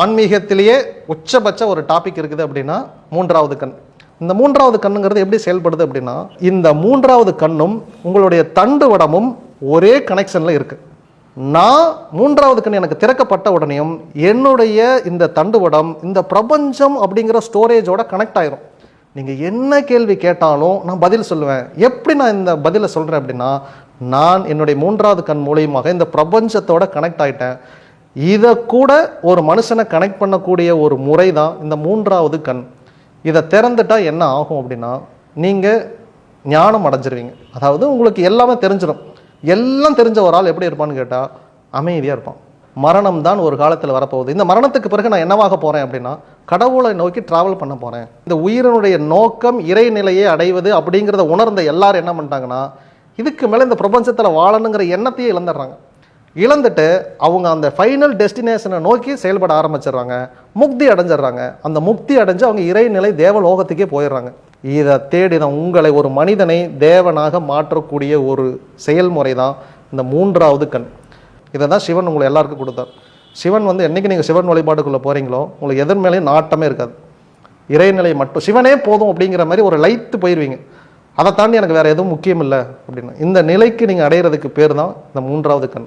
ஆன்மீகத்திலேயே உச்சபட்ச ஒரு டாபிக் இருக்குது அப்படின்னா மூன்றாவது கண். இந்த மூன்றாவது கண்ணுங்கிறது எப்படி செயல்படுது அப்படின்னா இந்த மூன்றாவது கண்ணும் உங்களுடைய தண்டு வடமும் ஒரே கனெக்ஷனில் இருக்கு. நான் மூன்றாவது கண் எனக்கு திறக்கப்பட்ட உடனேயும் என்னுடைய இந்த தண்டுவடம் இந்த பிரபஞ்சம் அப்படிங்கிற ஸ்டோரேஜோட கனெக்ட் ஆயிரும். நீங்கள் என்ன கேள்வி கேட்டாலும் நான் பதில் சொல்லுவேன். எப்படி நான் இந்த பதிலை சொல்கிறேன் அப்படின்னா நான் என்னுடைய மூன்றாவது கண் மூலியமாக இந்த பிரபஞ்சத்தோட கனெக்ட் ஆகிட்டேன் இதை கூட ஒரு மனுஷனை கனெக்ட் பண்ணக்கூடிய ஒரு முறை தான் இந்த மூன்றாவது கண். இதை திறந்துட்டால் என்ன ஆகும் அப்படின்னா நீங்கள் ஞானம் அடைஞ்சிருவீங்க. அதாவது உங்களுக்கு எல்லாமே தெரிஞ்சிடும் எல்லாம் தெரிஞ்ச ஒரு ஆள் எப்படி இருப்பான்னு கேட்டால் அமைதியாக இருப்பான். மரணம் தான் ஒரு காலத்தில் வரப்போகுது. இந்த மரணத்துக்கு பிறகு நான் என்னவாக போகிறேன் அப்படின்னா கடவுளை நோக்கி ட்ராவல் பண்ண போகிறேன் இந்த உயிரினுடைய நோக்கம் இறைநிலையை அடைவது அப்படிங்கிறத உணர்ந்த எல்லாரும் என்ன பண்ணிட்டாங்கன்னா இதுக்கு மேலே இந்த பிரபஞ்சத்தில் வாழணுங்கிற எண்ணத்தையே இழந்துடுறாங்க. இழந்துட்டு அவங்க அந்த ஃபைனல் டெஸ்டினேஷனை நோக்கி செயல்பட ஆரம்பிச்சிடுறாங்க. முக்தி அடைஞ்சிடுறாங்க. அந்த முக்தி அடைஞ்சு அவங்க இறைநிலை தேவலோகத்துக்கே போயிடுறாங்க. இதை தேடி தான் உங்களை ஒரு மனிதனை தேவனாக மாற்றக்கூடிய ஒரு செயல்முறை தான் இந்த மூன்றாவது கண். இதை தான் சிவன் உங்களை எல்லாருக்கும் கொடுத்தார். சிவன் வந்து என்னைக்கு நீங்கள் சிவன் வழிபாட்டுக்குள்ளே போகிறீங்களோ உங்களுக்கு எதன் மேலேயும் நாட்டமே இருக்காது. இறைநிலை மட்டும் சிவனே போதும் அப்படிங்கிற மாதிரி ஒரு லைத்து போயிடுவீங்க அதை தாண்டி எனக்கு வேறு எதுவும் முக்கியம் இல்லை அப்படின்னு. இந்த நிலைக்கு நீங்கள் அடையிறதுக்கு பேர் தான் இந்த மூன்றாவது கண்.